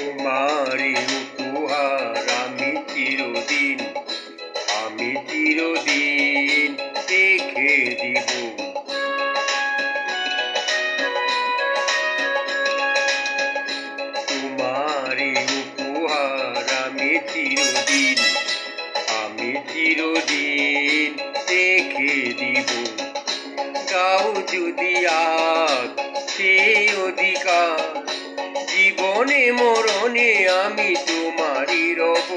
তোমারই উপহার আমি চিরদিন আমি চিরদিন রেখে দিব। তোমারই উপহার আমি চিরদিন আমি চিরদিন রেখে দিব। গাও যদি আজ সে অধিকার জীবনে মরণে আমি তোমারই রব।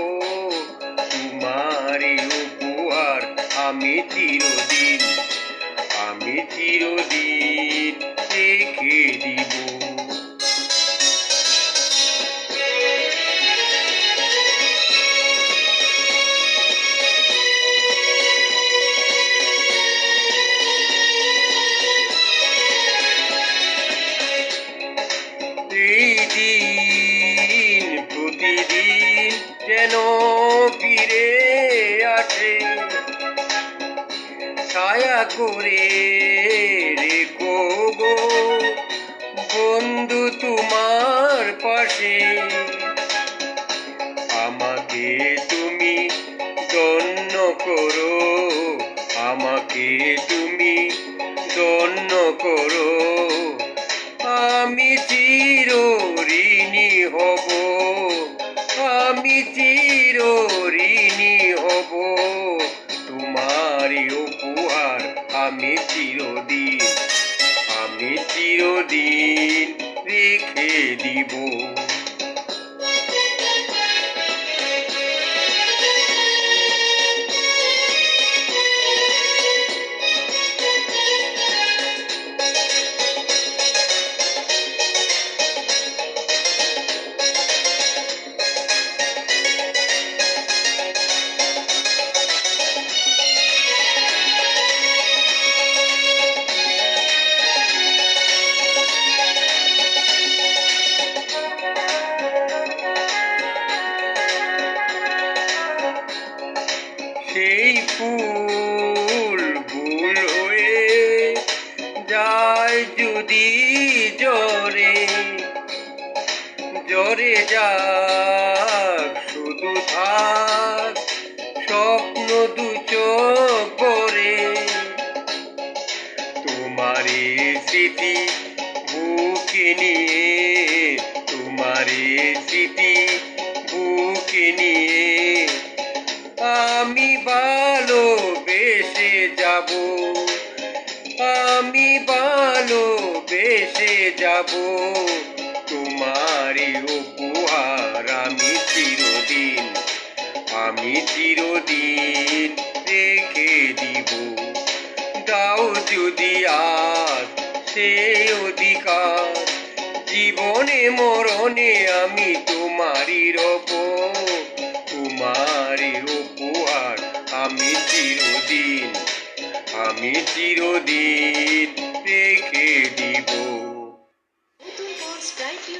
তোমারই উপহার আমি চিরদিন আমি চিরদিন রেখে দিব যেন ফিরে আসে। ছায়া করে রেখো গো বন্ধু তোমার পাশে। আমাকে তুমি ধন্য করো, আমাকে তুমি ধন্য করো। আমি চির ঋণী হব। আমি চির হব। তোমারই উপহার আমি চিরদিন আমি চিরদিন রেখে দিব। সেই ফুল ভুল হয়ে যায় যদি জরে জরে যাক শুধু থাক স্বপ্ন দু ভরে তোমারই স্মৃতি বুকে নিয়ে স্মৃতি বুকে নিয়ে আমি ভালোবেসে যাব। আমি ভালোবেসে যাব। তোমারই উপহার আমি চিরদিন আমি চিরদিন রেখে দিব। দাও যদি আজ সে অধিকার, জীবনে মরণে আমি তোমারই রব। তোমারই উপহার আমি চিরদিন আমি চিরদিন রেখে দিব।